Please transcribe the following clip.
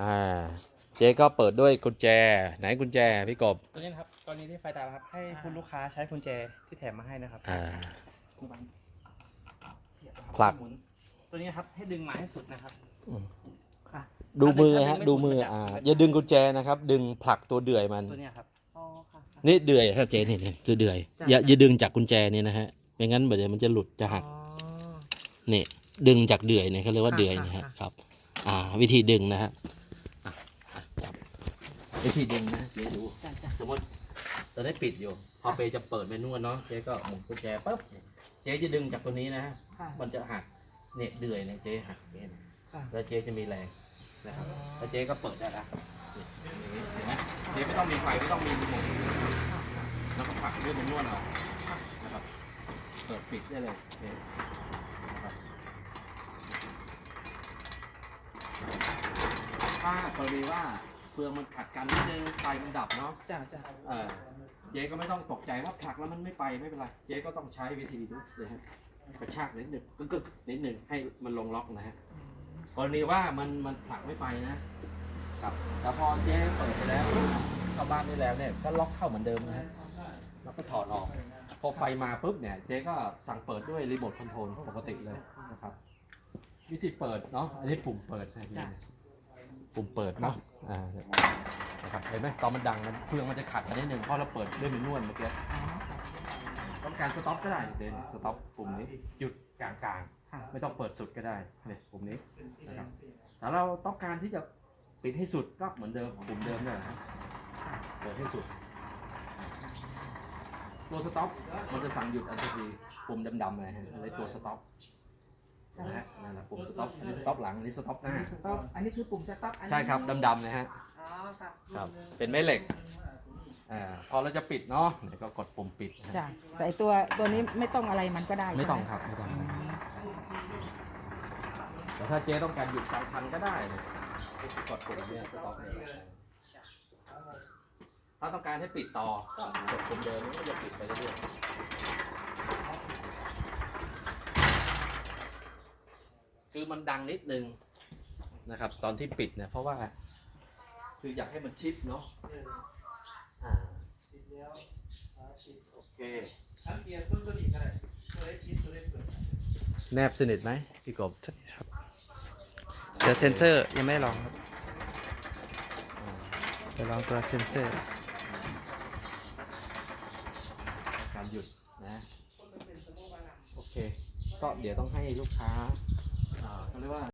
อ่าเจ๊ก็เปิดด้วยกุญแจ ไหนกุญแจพี่กบตัวนี้นะครับกรณีที่ไฟดับครับให้คุณลูกค้าใช้กุญแจที่แถมมาให้นะครับอ่า คุณบังเสียบนะครับผลัก หมุนตัวนี้นะครับให้ดึงมาให้สุดนะครับอืมค่ะดูมือถ้าฮะไดูมือสุอ่านจะอย่าดึงกุญแจนะครับ ดึงผลักตัวเดือยมัน ตัวเนี้ยครับอ๋อค่ะค่ะ นี่เดือยครับเจ๊นี่นี่คือเดือย จ้ะ อย่าจ้ะอย่าดึงจากกุญแจนี่นะฮะไม่งั้นเดี๋ยวมันจะหลุดจะหัก อ๋อ นี่ดึงจากเดือยเนี่ยเขาเรียกว่าค่ะเดือยค่ะนะฮะค่ะ ครับ อ่า วิธีดึงนะฮะอะอะจับ วิธีดึงนะเจ๊ดูจ้ะจ้ะสมมติตอนนี้ปิดอยู่ พอเปจะเปิดเมนูเนาะเจ๊ก็หมุนกุญแจปั๊บเจ๊จะดึงจากตัวนี้นะฮะค่ะมันจะหักเนี่ยเดือยเนี่ยเจ๊หักเนี่ยค่ะแล้วเจ๊จะมีแรงนะครับแล้วเจ๊ก็เปิดได้ละนี่อย่างนี้เห็นไหมเจ๊ไม่ต้องมีไฟไม่ต้องมีรีโมทแล้วก็ผลักด้วยเมนวลเอานะครับเปิดปิดได้เลยเจ๊นะครับถ้ากรณีว่า เฟืองมันขัดกันนิดนึงไฟมันดับเนาะจ้ะจ้ะเออเจ๊ก็ไม่ต้องตกใจว่าผลักแล้วมันไม่ไปไม่เป็นไร เจ๊ก็ต้องใช้วิธีนี้เลยฮะกระชากนิดหนึ่งกึกกึกนิดหนึ่งให้มันลงล็อกนะฮะกรณีว่ามันมันผลักไม่ไปนะครับ แต่พอเจ๊เปิดไปแล้วเข้าบ้านได้แล้วเนี่ยก็ล็อกเข้าเหมือนเดิมนะฮะแล้วก็ถอดออกพอไฟมาปุ๊บเนี่ยเจ๊ก็สั่งเปิดด้วยรีโมทคอนโทรลปกติเลยนะครับวิธีเปิดเนาะอันนี้ปุ่มเปิดนะนี่ ปุ่มเปิดเนาะอ่านะครับเห็นไหมตอนมันดังมันเฟืองมันจะขัดกันนิดนึงเพราะเราเปิดด้วยเมนวลเมื่อกี้อ๋อค่ะต้องการสต็อปก็ได้เดนสต็อปปุ่มนี้หยุดกลางค่ะๆไม่ต้องเปิดสุดก็ได้เนี่ยปุ่มนี้นะครับแต่เราต้องการที่จะปิดให้สุดก็เหมือนเดิมปุ่มเดิมเนี่ยนะฮะเปิดให้สุดตัวสต็อปมันจะสั่งหยุดอันทีปุ่มดำๆเลยฮะในตัวสต็อปนะฮะนั่นแหละ ปุ่มสต็อปอันนี้สต็อปหลังอันนี้สต็อปหน้า สต็อปอันนี้คือปุ่มสต็อปอันนี้ใช่ครับดำๆนะฮะ อ๋อค่ะครับเป็นแม่เหล็ก อ่าพอเราจะปิดเนาะเดี๋ยวก็กดปุ่มปิดนะฮะจ้ะแต่ไอ้ตัวตัวนี้ไม่ต้องอะไรมันก็ได้ไม่ต้องใช่หครับไม่ต้องครับแต่ถ้าเจ๊ต้องการหยุดกลางคันก็ได้เลยกดปุ่มเนี่ยสต็อปเนี่ยถ้าต้องการให้ปิดต่อก็กดปุ่มเดิมก็จะปิดไปเรื่อยๆ คือมันดังนิดนึงนะครับ ตอนที่ปิดเนี่ยเพราะว่า คืออยากให้มันชิดเนาะอ่าโอเคอันเกียร์ต้นตัวนี้ก็ได้ตัวเล็กชิ้นตัวเล็กเปิดแนบสนิทไหมพี่กบครับเดี๋ยวเซนเซอร์ยังไม่ลองครับเดี๋ยวลองตัวเซนเซอร์ การหยุดนะ โอเค ก็เดี๋ยวต้องให้ลูกค้า อ่าเขาเรียกว่า